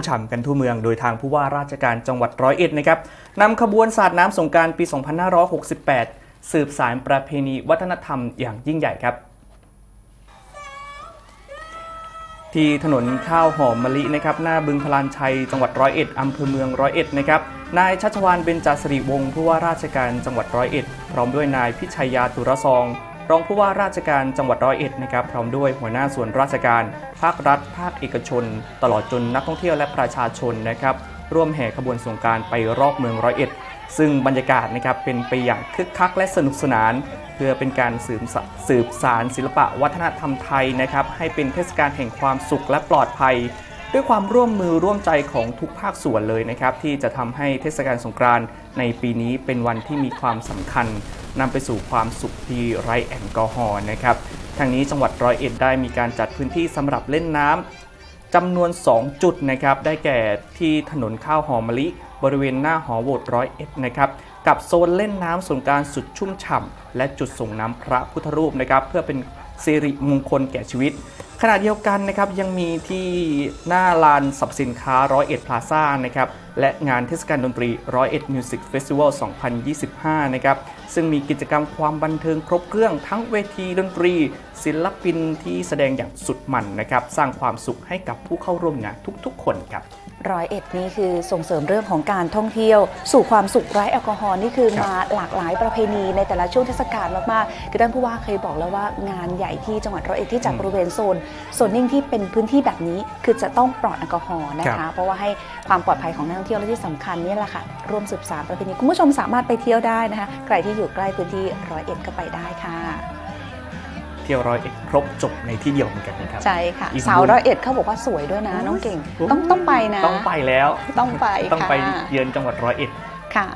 มฉ่ำกันทั่วเมือง โดยทางผู้ว่าราชการจังหวัดร้อยเอ็ดนะครับนำขบวนสาดน้ำสงการปี 2568 สืบสารประเพณีวัฒนธรรมอย่างยิ่งใหญ่ครับ ที่ถนนข้าวหอมมะลินะครับหน้าบึงพลานชัยจังหวัดร้อยเอ็ดอำเภอเมืองร้อยเอ็ดนะครับนายชัชวานเบญจสิริวงศ์ผู้ว่าราชการจังหวัดร้อยเอ็ดพร้อมด้วยนายพิชัยยาตุรซอง รองผู้ว่าราชการจังหวัดร้อยเอ็ดนะครับพร้อมด้วยหัวหน้าส่วนราชการ ภาครัฐ ภาคเอกชน ตลอดจนนักท่องเที่ยวและประชาชนนะครับร่วมแห่ขบวนสงการไปรอบเมืองร้อยเอ็ด ซึ่งบรรยากาศนะครับเป็นไปอย่างคึกคักและสนุกสนาน เพื่อเป็นการสืบสสืบสารศิลปะวัฒนธรรมไทยนะครับให้เป็นเทศกาลแห่งความสุขและปลอดภัย ด้วยความร่วมมือร่วมใจของทุกภาคส่วนเลยนะครับ ที่จะทำให้เทศกาลสงกรานต์ในปีนี้เป็นวันที่มีความสำคัญนำไปสู่ความสุขที่ไร้แอลกอฮอล์นะครับทางนี้จังหวัดร้อยเอ็ดได้มีการจัดพื้นที่สำหรับเล่นน้ำจำนวน 2 จุดนะครับ ได้แก่ที่ถนนข้าวหอมมะลิ บริเวณหน้าหอโหวตร้อยเอ็ดนะครับ กับโซนเล่นน้ำสงการสุดชุ่มฉ่ำและจุดส่งน้ำพระพุทธรูปนะครับ เพื่อเป็นสิริมงคลแก่ชีวิต ขณะเดียวกันนะครับยังมีที่หน้าลานสับสินค้าร้อยเอ็ดพลาซ่านะครับและงานเทศกาลดนตรีร้อยเอ็ดมิวสิกเฟสติวัล2025 นะครับซึ่งมีกิจกรรมความบันเทิงครบเครื่องทั้งเวทีดนตรี ศิลปินที่แสดงอย่างสุดมันนะครับสร้างความสุขให้กับผู้เข้าร่วมงานทุกๆ คนครับ ร้อยเอ็ดนี่คือส่งเสริมเรื่องของการท่องเที่ยว สู่ความสุขไร้แอลกอฮอล์นี่คือครับมาหลากหลายประเพณีในแต่ละช่วงเทศกาลมากๆคือท่านผู้ว่าเคยบอกแล้วว่างานใหญ่ที่จังหวัดร้อยเอ็ดที่จัดอืมบริเวณโซนโซนนิ่งที่เป็นพื้นที่แบบนี้คือจะต้องปลอดแอลกอฮอล์นะครัคะบเพราะว่าให้ความปลอดภัยของนักท่องเที่ยวและที่สำคัญนี่แหละค่ะร่วมสืบสานประเพณีคุณผู้ชมสามารถไปเที่ยวได้นะคะ ใครที่อยู่ใกล้พื้นที่ร้อยเอ็ดก็ไปได้ค่ะเที่ยวร้อยเอ็ดครบจบในที่เดียวเหมือนกันนะครับใช่ค่ะอีกสาวมุมร้อยเอ็ดเขาบอกว่าสวยด้วยนะน้องเก่งต้องต้องไปนะ ต้องไปแล้วต้องไปต้องไปค่ะเยือนจังหวัดร้อยเอ็ดค่ะ